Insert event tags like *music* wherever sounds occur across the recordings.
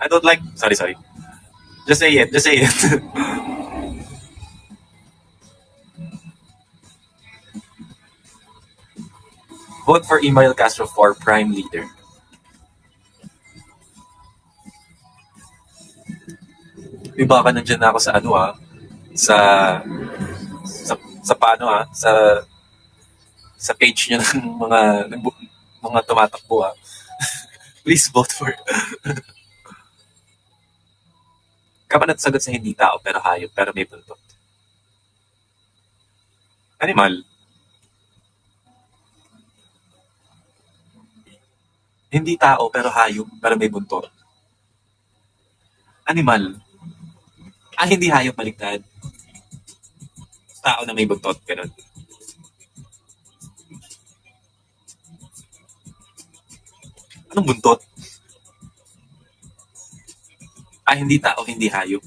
I don't like, sorry, sorry. Just say it, just say it. *laughs* Vote for Email Castro for Prime Leader. Di ba ka nandyan na ako sa ano ah, sa, sa, sa paano ah, sa, sa page niya ng mga, mga tumatakbo ah. *laughs* Please vote for, *laughs* Kapan at sagot sa hindi tao pero hayop pero may buntot. Animal. Hindi tao pero hayop pero may buntot. Animal. Ah, hindi hayop baliktad. Tao na may buntot, ganun. Anong buntot? Ah, hindi tao, hindi hayop.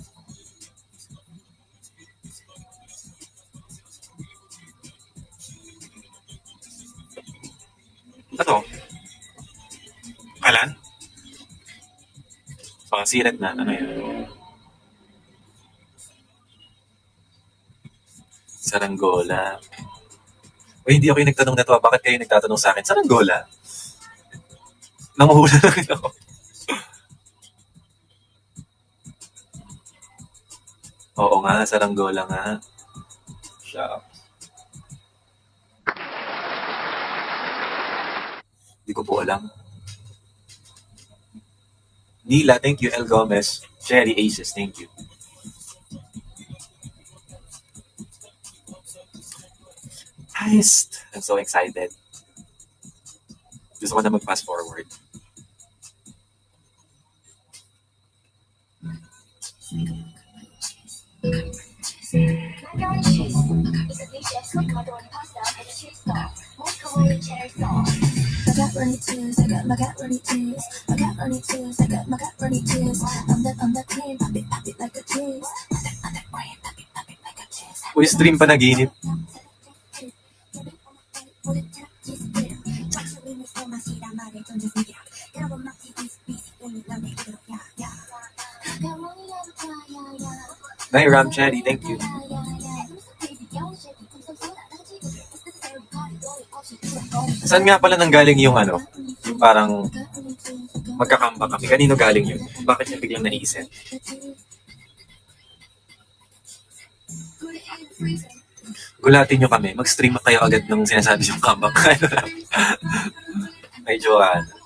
Ano? Kalan? Mga siret na, ano yan? Saranggola. O hindi ako yung nagtanong na to, ah. bakit kayo nagtatanong sa akin? Saranggola? Nanguhula lang ako. Oo nga, saranggola nga. Siya. Hindi ko po alam. Nila, thank you. El Gomez. Cherry Aces, thank you. Heist! I'm so excited. Gusto ko na mag-fast forward. Macaroni cheese, I got macaroni cheese. Macaroni cheese, I got macaroni cheese. On that, on that cream, pop it, pop it like a cheese. On that, on that cream, pop it, pop it like a cheese. Uy, stream pa naginip. Nay, Ram Cherry, thank you. Saan nga pala nanggaling yung ano? Parang magkakamba kami. Kanino galing yun? Bakit niya biglang naisip? Gulatin nyo kami. Mag-stream kayo agad ng sinasabi yung comeback. Medyo ano.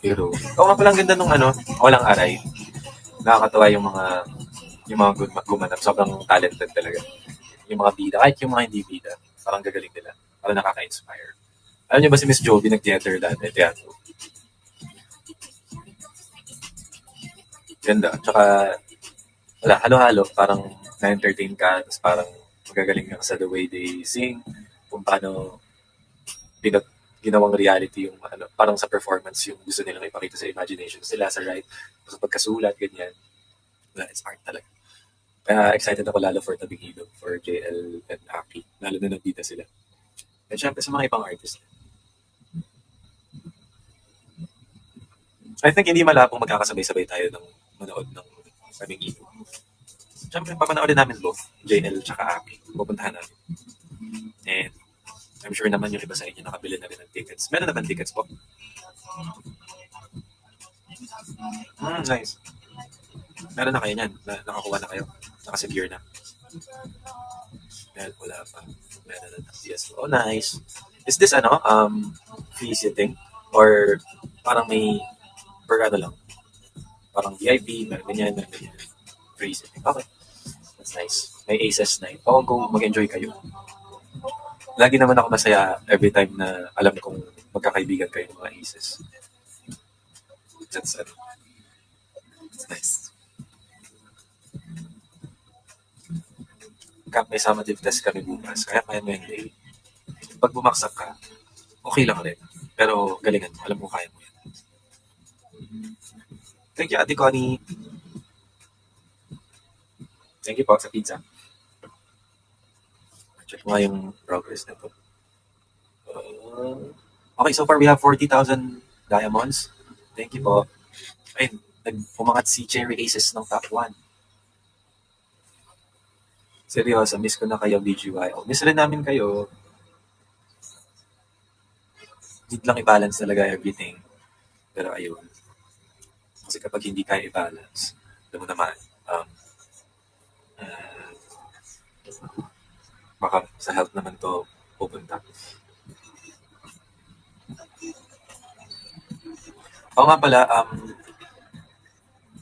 Pero, oo nga palang ganda nung ano, walang aray. Nakakatawa yung mga yung mga gum- gumanap. Sobrang talented talaga. Yung mga bida, kahit yung mga hindi bida, parang gagaling nila. Parang nakaka-inspire. Alam niyo ba si Miss Joby nag-theater dati, teatro? Ganda. Tsaka, wala, halo-halo. Parang na-entertain ka, tapos parang magagaling ka sa the way they sing, kung paano pinag ginawang reality yung ano, parang sa performance yung gusto nilang ipakita sa imagination nila sa right sa pagkasulat ganyan. Wala it's art talaga. Kaya excited ako lalo for Tabingido for JL and Aki lalo na nabida sila. At syempre sa mga ibang artist I think hindi malabong magkakasabay-sabay tayo ng manood ng Tabingido syempre papanoorin namin both JL tsaka Aki. Pupuntahan namin. And I'm sure naman yung iba sa inyo nakabili na rin ng tickets. Meron na ba tickets po? Hmm, nice. Meron na kayo niyan. Na, nakakuha na kayo. Nakasecure na. Well, wala pa. Meron na. Yes. Oh, nice. Is this ano, um, free sitting? Or parang may per ano lang? Parang VIP, meron ganyan, meron ganyan. Free sitting. Okay. That's nice. May aces night. Oh, go mag-enjoy kayo lagi naman ako masaya every time na alam kong magkakaibigan kayo ng mga aces. That's it. It's nice. Kap, may summative test kami bukas. Kaya kaya mo yung day. Pag bumaksak ka, okay lang rin. Pero galingan mo. Alam mo kaya mo yan. Thank you, Ate Connie. Thank you po sa pizza. Check nga yung progress na to. Uh, okay, so far we have 40,000 diamonds. Thank you po. Ayun, nag-umangat si Cherry Aces ng top 1. Seryoso, miss ko na kayo, BGY. Oh, miss rin namin kayo. Need lang i-balance talaga everything. Pero ayun. Kasi kapag hindi kaya i-balance, alam mo naman, um, uh, baka sa health naman to pupunta. Oo nga pala, um,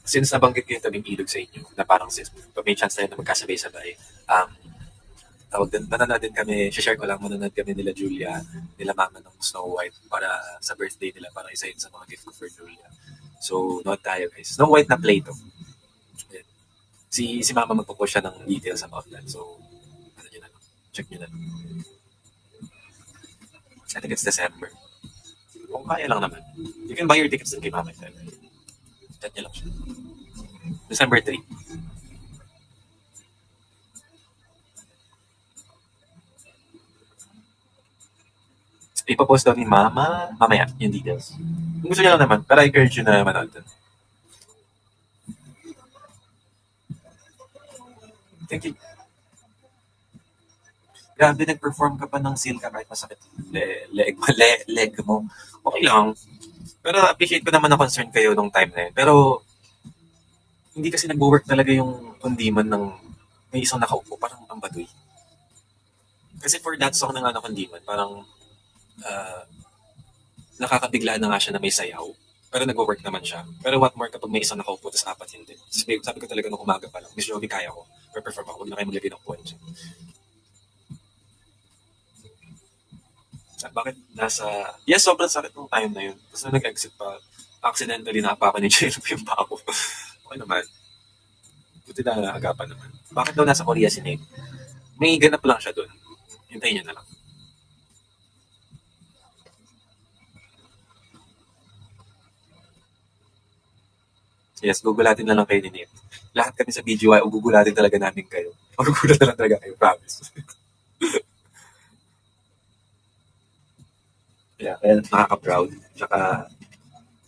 since nabanggit ko yung tabing ilog sa inyo, na parang since may chance tayo na magkasabay-sabay, um, tawag din, manonood din kami, share ko lang, manonood kami nila Julia, nila mama ng Snow White para sa birthday nila, para isa yun sa mga gift ko for Julia. So, nood tayo guys. Snow White na play to. Si, si mama magpo-post siya ng details about that. So, Check nyo na. I think it's December. Kung kaya lang naman. You can buy your tickets din kay mama. Chat nyo lang siya. December 3. Ipapost daw ni Mama, mamaya, yung details. Kung gusto niya lang naman, I encourage you na manood dun. Thank you. Grabe, nag-perform ka pa ng silka kahit masakit le, leg, *laughs* le, leg mo. Okay lang. Pero appreciate ko naman na concern kayo nung time na yun. Pero, hindi kasi nag-work talaga yung kundiman ng may isang nakaupo, parang ang baduy. Kasi for that song ng ano kundiman, parang uh, nakakabigla na nga siya na may sayaw. Pero nag-work naman siya. Pero what more kapag may isang nakaupo, tapos apat hindi. Sabi, sabi ko talaga nung umaga pa lang, Miss Jovi, kaya ko. Per-perform ako. Huwag na kayo maglagay ng points. At bakit nasa... Yes, sobrang sakit nung time na yun. Tapos na nag-exit pa, accidentally napapa ni Jello *laughs* yung pa ako. okay naman. Buti na naagapan naman. Bakit daw nasa Korea si Nick? May ganap lang siya doon. Hintayin niya na lang. Yes, gugulatin na lang kayo ni Nate. Lahat kami sa BGY, gugulatin talaga namin kayo. Magugulat na lang talaga kayo, promise. *laughs* yeah, kaya nakaka-proud. Tsaka,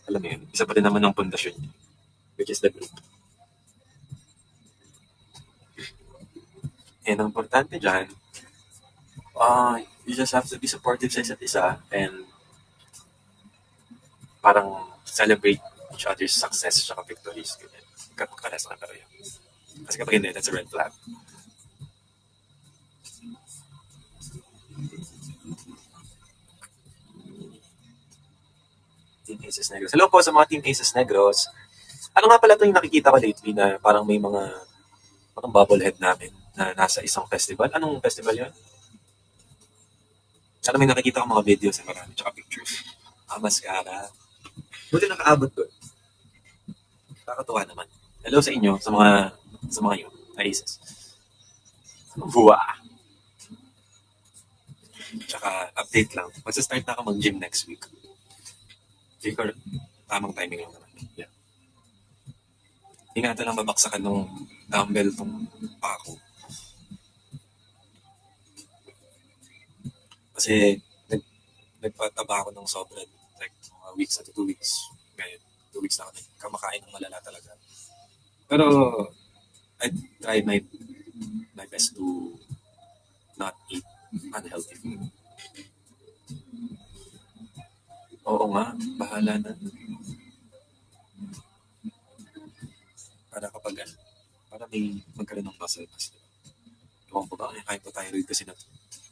alam mo yun, isa pa rin naman ng pundasyon niya, which is the group. And ang importante dyan, uh, you just have to be supportive sa isa't isa and parang celebrate each other's success at victories. Ganyan. Kapag pares na yun. Kasi kapag hindi, that's a red flag. Aces Negros. Hello po sa mga Team Aces Negros. Ano nga pala ito yung nakikita ko lately na parang may mga parang bubblehead namin na nasa isang festival. Anong festival yun? Sana may nakikita ko mga videos sa marami, tsaka pictures. Ah, mascara. Buti nakaabot doon. Nakakatuwa naman. Hello sa inyo, sa mga sa mga yun, Aces. Buwa. Tsaka update lang. Magsa-start na ako mag-gym next week. Siguro, tamang timing lang naman. Yeah. Ingatan lang babaksakan ng dumbbell tong pako. Kasi nag, nagpataba ako ng sobra like mga weeks at two weeks. Ngayon, two weeks na ako nagkamakain ng malala talaga. Pero I try my my best to not eat unhealthy food. Oo nga, bahala na. Para kapag ano, para may magkaroon ng muscle mass. Ewan ko ba, ang hypothyroid kasi na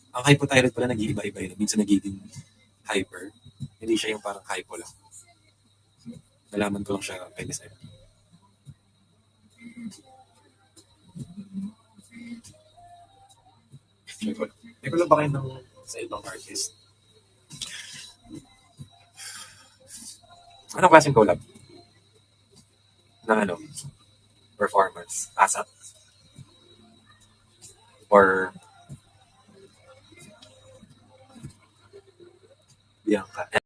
ang hypothyroid pala nag-iiba-iba yun. Minsan nagiging hyper. Hindi siya yung parang hypo lang. Nalaman ko lang siya kay Miss Emily. Check ko. Lang kayo ng sa ibang artist? Anong klaseng collab? Ng ano? Performance? ASAP? Or Bianca.